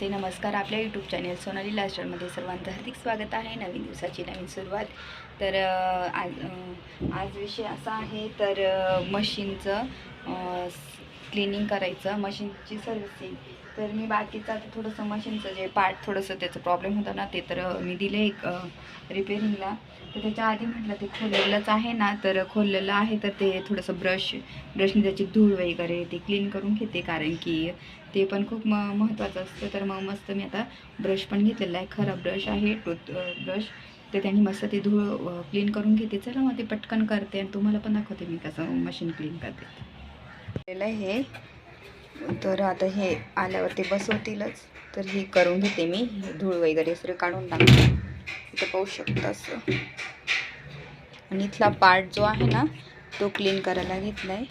नमस्ते नमस्कार. आपल्या YouTube channel Sonali लास्टरमध्ये सर्वांचं हार्दिक स्वागत आहे. नवीन दिवसाची नवीन सुरुवात. तर आज आज विषय असा आहे तर मशीनचं क्लिनिंग करायचं मशीनची सर्व्हिसिंग तर मी बाकीचं आता थोडंसं मशीनचं जे पार्ट थोडंसं त्याचं प्रॉब्लेम होता ना ते तर मी दिले एक रिपेअरिंगला तर त्याच्या आधी म्हटलं ते खोललेलंच आहे ना तर खोललेलं आहे तर ते थोडंसं ब्रश ब्रशने त्याची धूळ वगैरे ते क्लीन करून घेते कारण की ते पण खूप म महत्त्वाचं असतं. तर मग मस्त मी आता ब्रश पण घेतलेला आहे. खरा ब्रश आहे टूथ ब्रश. तर त्यांनी मस्त ती धूळ क्लीन करून घेते. चला मग ते पटकन करते आणि तुम्हाला पण दाखवते मी कसं मशीन क्लीन करते. आहे. हे तर आता हे आल्यावर ते बसवतीलच. तर हे करून घेते मी. हे धूळ वगैरे सगळं काढून टाकते. इथं पाहू शकता असं. आणि इथला पार्ट जो आहे ना तो क्लीन करायला घेतला आहे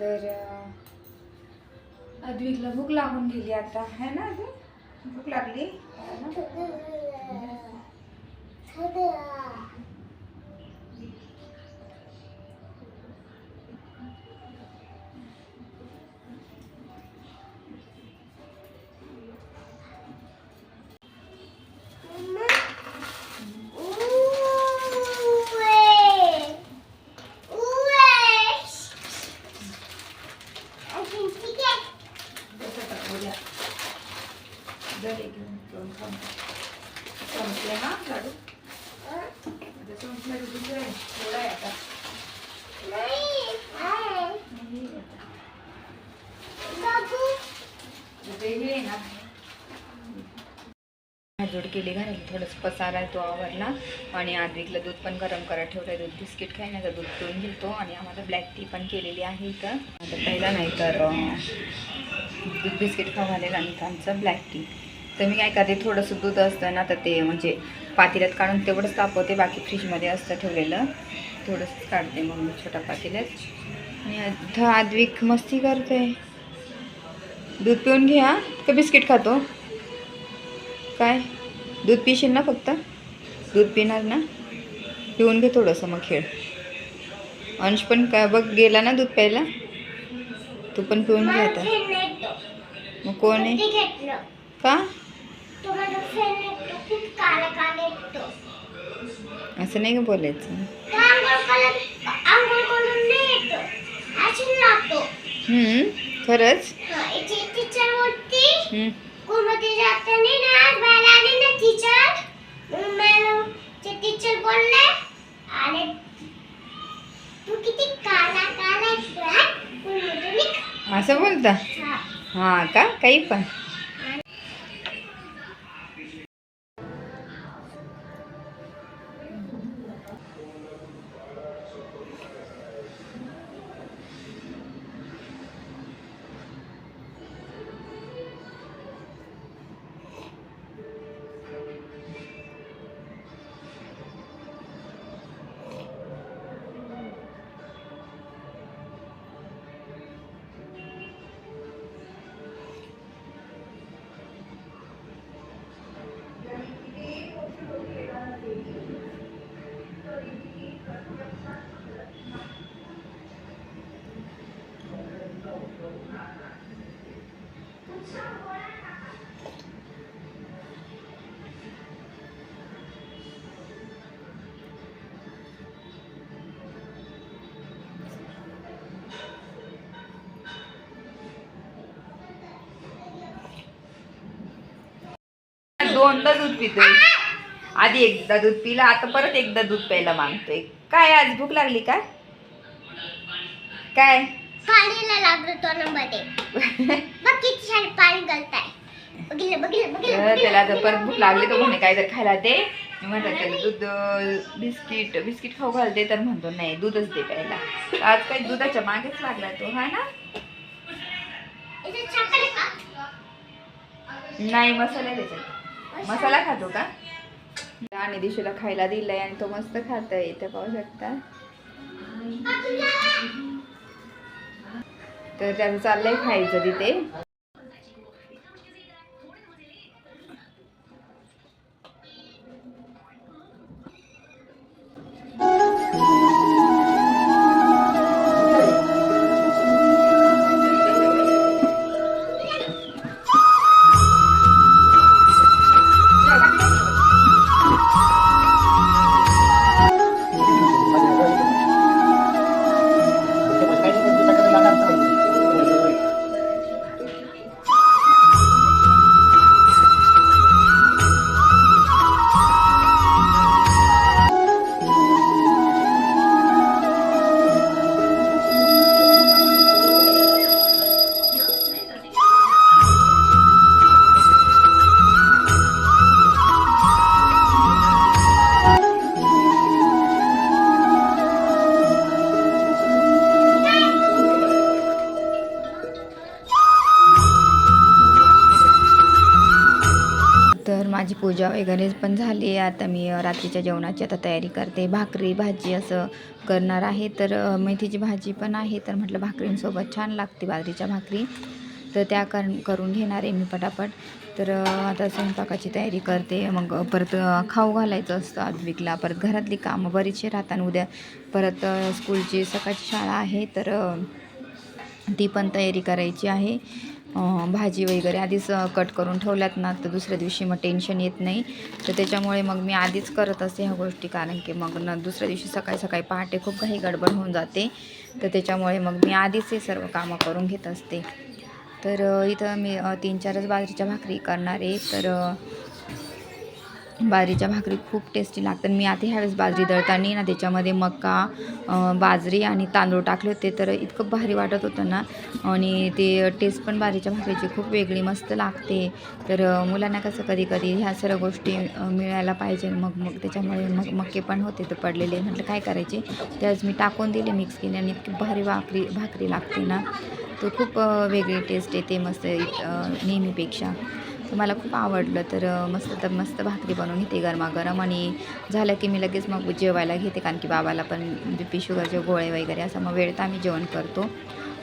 तर अद्विकला भूक लागून गेली आता. है ना अद्विक? भूक लागली? जोड केली घराला थोडंसं पसारा आहे तो आवरला आणि आद्विकला दूध पण गरम करत ठेवलं दूध बिस्किट तर दूध पिऊन घेतो आणि आम्हाला ब्लॅक टी पण केलेली आहे का आता पहिला नाही तर दूध बिस्किट खाऊ आणि आमचं ब्लॅक टी तर मी काय करते थोडंसं दूध असतं ना तर ते म्हणजे पातेल्यात काढून तेवढंच तापवते. बाकी फ्रीजमध्ये असतं ठेवलेलं. थोडंसंच काढते मग मी छोट्या पातेल्यात. आणि इथं आद्विक मस्ती करते. दूध पिऊन घ्या का बिस्किट खातो? काय? दूध पिशील ना फक्त? दूध पिणार ना? पिऊन घे थोडंसं मग खेळ. अंश पण काय बघ गेला ना दूध प्यायला? तू पण पिऊन घे आता. मग कोण आहे? का? असं नाही का बोलायचं? हम्म, खरंच? टीचर ना टीचर बोलले अरे तू किती काला काला. असं बोलता हा. हां का काही पण दोनदा दूध पितोय. आधी एकदा दूध पिला आता परत एकदा दूध प्यायला मागतोय. काय आज भूक लागली का? काय? पाणीला लागलो तोंडामध्ये बघ किती छान पाणी गळताय. बघितलं बघितलं बघितलं तर त्याला बघितलं, परत भूक लागली तर म्हणे काय तर खायला दे. मी म्हणतात त्याला दूध बिस्किट बिस्किट खाऊ घालते. तर म्हणतो नाही दूधच दे प्यायला. आज काही दुधाच्या मागेच लागला तो हा ना? नाही मसाला त्याच्यात. मसाला खातो का? आणि दिशेला खायला दिलाय आणि तो मस्त खातोय. इथे पाहू शकता. तर त्याचं चाललंय खायचं तिथे. वगैरे पण झाली. आहे आता मी रात्रीच्या जेवणाची आता तयारी करते. भाकरी भाजी असं करणार आहे. तर मेथीची भाजी पण आहे. तर म्हटलं भाकरींसोबत छान लागते बाजरीच्या भाकरी. तर त्या कर करून घेणार आहे मी पटापट. तर आता स्वयंपाकाची तयारी करते. मग परत खाऊ घालायचं असतं आद्विकला परत घरातली कामं बरीचशी राहतात. उद्या परत स्कूलची सकाळची शाळा आहे. तर ती पण तयारी करायची आहे. भाजी वगैरे आधीच कट करून ठेवल्यात ना तर दुसऱ्या दिवशी मग टेन्शन येत नाही. तर त्याच्यामुळे मग मी आधीच करत असते ह्या गोष्टी कारण की मग न दुसऱ्या दिवशी सकाळी सकाळी पहाटे खूप काही गडबड होऊन जाते. तर त्याच्यामुळे मग मी आधीच हे सर्व कामं करून घेत असते. तर इथं मी तीन चारच बाजरीच्या भाकरी करणार आहे. तर बाजरीच्या भाकरी खूप टेस्टी लागतात. मी आता ह्यावेळेस बाजरी दळताना ना त्याच्यामध्ये मका बाजरी आणि तांदूळ टाकले होते. तर इतकं भारी वाटत होतं ना. आणि ते टेस्ट पण बाजरीच्या भाकरीची खूप वेगळी मस्त लागते. तर मुलांना कसं कधी कधी ह्या सर्व गोष्टी मिळायला पाहिजे. मग मग त्याच्यामुळे मग मक्के पण होते तर पडलेले. म्हटलं काय करायचे? त्यावेळेस मी टाकून दिले मिक्स केले आणि इतकी भारी भाकरी भाकरी लागते ना. तो खूप वेगळी टेस्ट येते मस्त नेहमीपेक्षा. तर मला खूप आवडलं. तर मस्त तर मस्त भाकरी बनवून घेते गरमागरम आणि झालं की मी लगेच मग जेवायला घेते. कारण की बाबाला पण बी पी शुगरचे गोळे वगैरे असं मग वेळेत आम्ही जेवण करतो.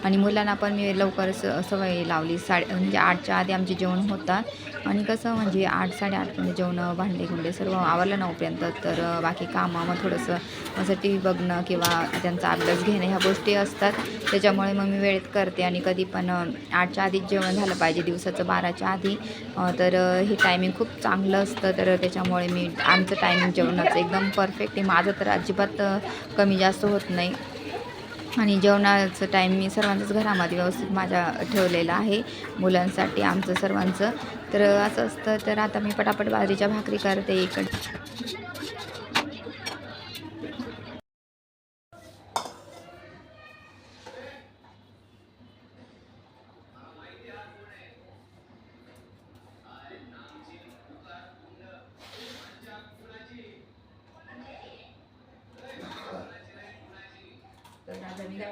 आणि मुलांना पण मी लवकर सवय लावली. साडे म्हणजे आठच्या आधी आमचे जेवण होतात. आणि कसं म्हणजे आठ साडेआठपर्यंत जेवण भांडे गुंडे सर्व आवरलं नऊपर्यंत तर बाकी कामं मग थोडंसं असं टी व्ही बघणं किंवा त्यांचा अभ्यास घेणं ह्या गोष्टी असतात. त्याच्यामुळे मग मी वेळेत करते आणि कधी पण आठच्या आधीच जेवण झालं पाहिजे. दिवसाचं बाराच्या आधी. तर हे टायमिंग खूप चांगलं असतं. तर त्याच्यामुळे मी आमचं टायमिंग जेवणाचं एकदम परफेक्ट आहे. माझं तर अजिबात कमी जास्त होत नाही. आणि जेवणाचं टाईम मी सर्वांचंच घरामध्ये व्यवस्थित माझ्या ठेवलेलं आहे मुलांसाठी आमचं सर्वांचं. तर असं असतं तर आता मी पटापट बाजरीच्या भाकरी करते इकडे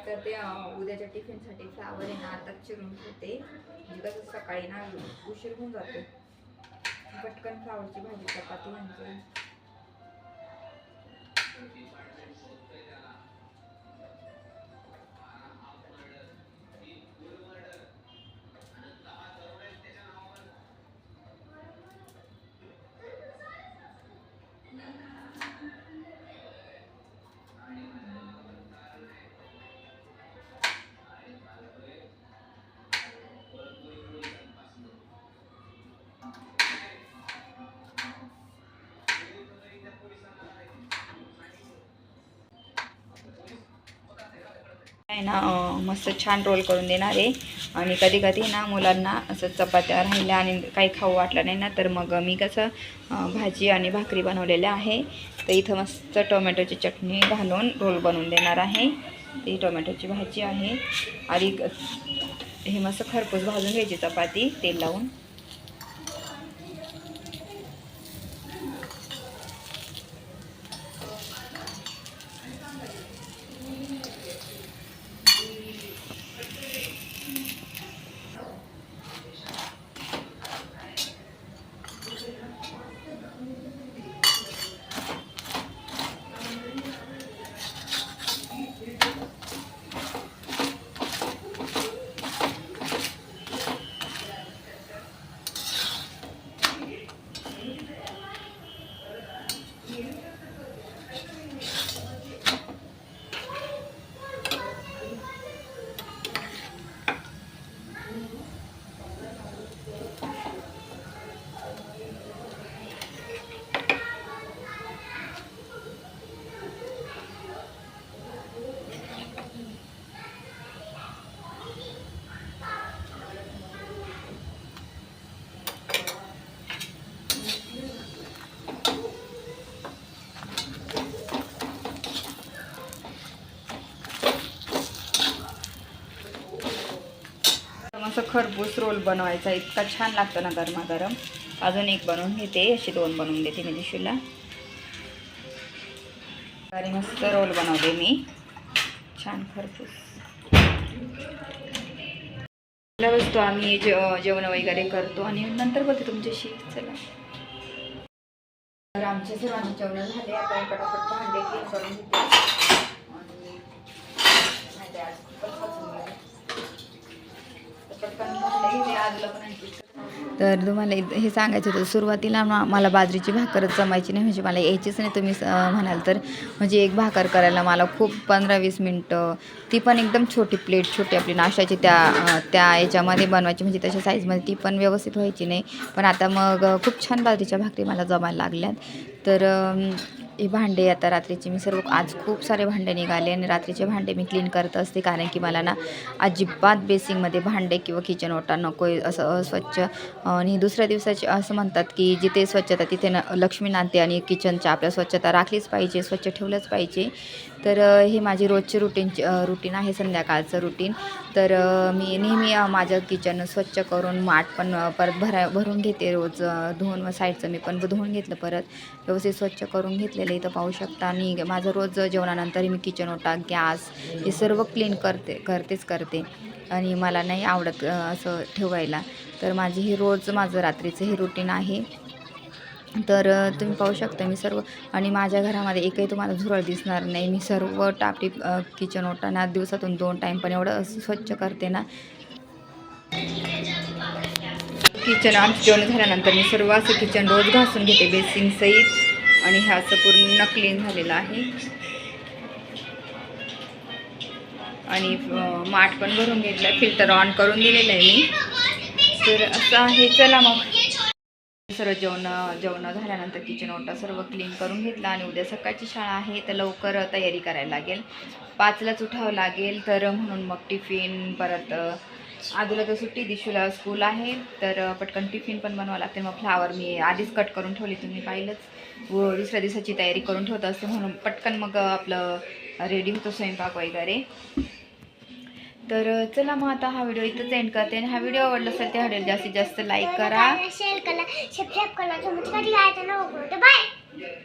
करते अं, उद्याच्या टिफिनसाठी फ्लावर आहे ना आता चिरून ठेवते म्हणजे कसं सकाळी ना उशीर होऊन जातो. पटकन फ्लावरची भाजी चपाती म्हणजे आहे ना मस्त छान रोल करून देणार आहे. आणि कधी कधी ना मुलांना असं चपात्या राहिल्या आणि काही खाऊ वाटलं नाही ना तर मग मी कसं भाजी आणि भाकरी बनवलेल्या आहे. तर इथं मस्त टोमॅटोची चटणी घालून रोल बनवून देणार आहे. ती टोमॅटोची भाजी आहे. आणि हे मस्त खरपूस भाजून घ्यायची चपाती तेल लावून असं खरपूस रोल बनवायचा. इतका छान लागतो ना गरमागरम. अजून एक बनवून घेते. असे दोन बनवून देते मी दिशूला. आणि मस्त रोल बनवते मी. छान खरपूस. आपल्या वस्तू आम्ही जे जेवण वगैरे करतो आणि नंतर बोलते तुमच्याशी. चला. तर आमच्या सर्वांचे जेवण झाले. आता पटापट भांडे करून घेते. आणि आज खूपच तर तुम्हाला हे सांगायचं होतं सुरुवातीला मला बाजरीची भाकर जमायची नाही म्हणजे मला यायचीच नाही तुम्ही म्हणाल तर. म्हणजे एक भाकर करायला मला खूप पंधरा वीस मिनटं ती पण एकदम छोटी प्लेट छोटी आपली नाश्त्याची त्या त्या याच्यामध्ये बनवायची म्हणजे तशा साईजमध्ये ती पण व्यवस्थित व्हायची नाही. पण आता मग खूप छान बाजरीच्या भाकरी मला जमायला लागल्यात. तर हे भांडे आता रात्रीचे. मी सर्व आज खूप सारे भांडे निघाले आणि रात्रीचे भांडे मी क्लीन करत असते कारण की मला ना अजिबात बेसिंगमध्ये भांडे किंवा किचन ओटा नको आहे असं अस्वच्छ आणि दुसऱ्या दिवसाचे असं म्हणतात की जिथे स्वच्छता तिथे न लक्ष्मी नांदते आणि किचनच्या आपल्या स्वच्छता राखलीच पाहिजे स्वच्छ ठेवलंच पाहिजे. तर हे माझी रोजची रुटीन रुटीन आहे संध्याकाळचं रुटीन तर मी नेहमी माझं किचन स्वच्छ करून माठ पण परत भरा भरून घेते रोज धुवून व साईडचं मी पण धुवून घेतलं परत. व्यवस्थित स्वच्छ करून घेतलेलं इथं पाहू शकता. आणि माझं रोज जेवणानंतर मी किचन ओटा गॅस हे सर्व क्लीन करते करतेच करते. आणि मला नाही आवडत असं ठेवायला. तर माझी हे रोज माझं रात्रीचं हे रुटीन आहे. तर तुम्ही पाहू शकता मी सर्व. आणि माझ्या घरामध्ये एकही तुम्हाला झुरळ दिसणार नाही. मी सर्व टापटीप किचन ओटाना दिवसातून दोन टाईम पण एवढं स्वच्छ करते ना. किचन आमचं जेवण झाल्यानंतर मी सर्व असं किचन रोज घासून घेते बेसिन सहित. आणि हे असं पूर्ण क्लीन झालेलं आहे. आणि माठ पण भरून घेतलं फिल्टर ऑन करून दिलेलं आहे मी. तर असं आहे. चला मग. सर्व जेवण जेवण झाल्यानंतर किचन ओटा सर्व क्लीन करून घेतला आणि उद्या सकाळची शाळा आहे तर लवकर तयारी करायला लागेल. पाचलाच उठावं लागेल तर म्हणून मग टिफिन परत आजूला तर सुट्टी दिशूला स्कूल आहे तर पटकन टिफिन पण बनवावं लागते. मग फ्लावर मी आधीच कट करून ठेवली तुम्ही पाहिलंच. व दुसऱ्या दिवसाची तयारी करून ठेवत असते म्हणून पटकन मग आपलं रेडी होतो स्वयंपाक वगैरे. तर चला मग आता हा व्हिडिओ इथंच एंड करते. आणि हा व्हिडिओ आवडला असेल त्या व्हिडिओ जास्तीत जास्त लाईक करा. शेअर करा सबस्क्राईब करा. बाय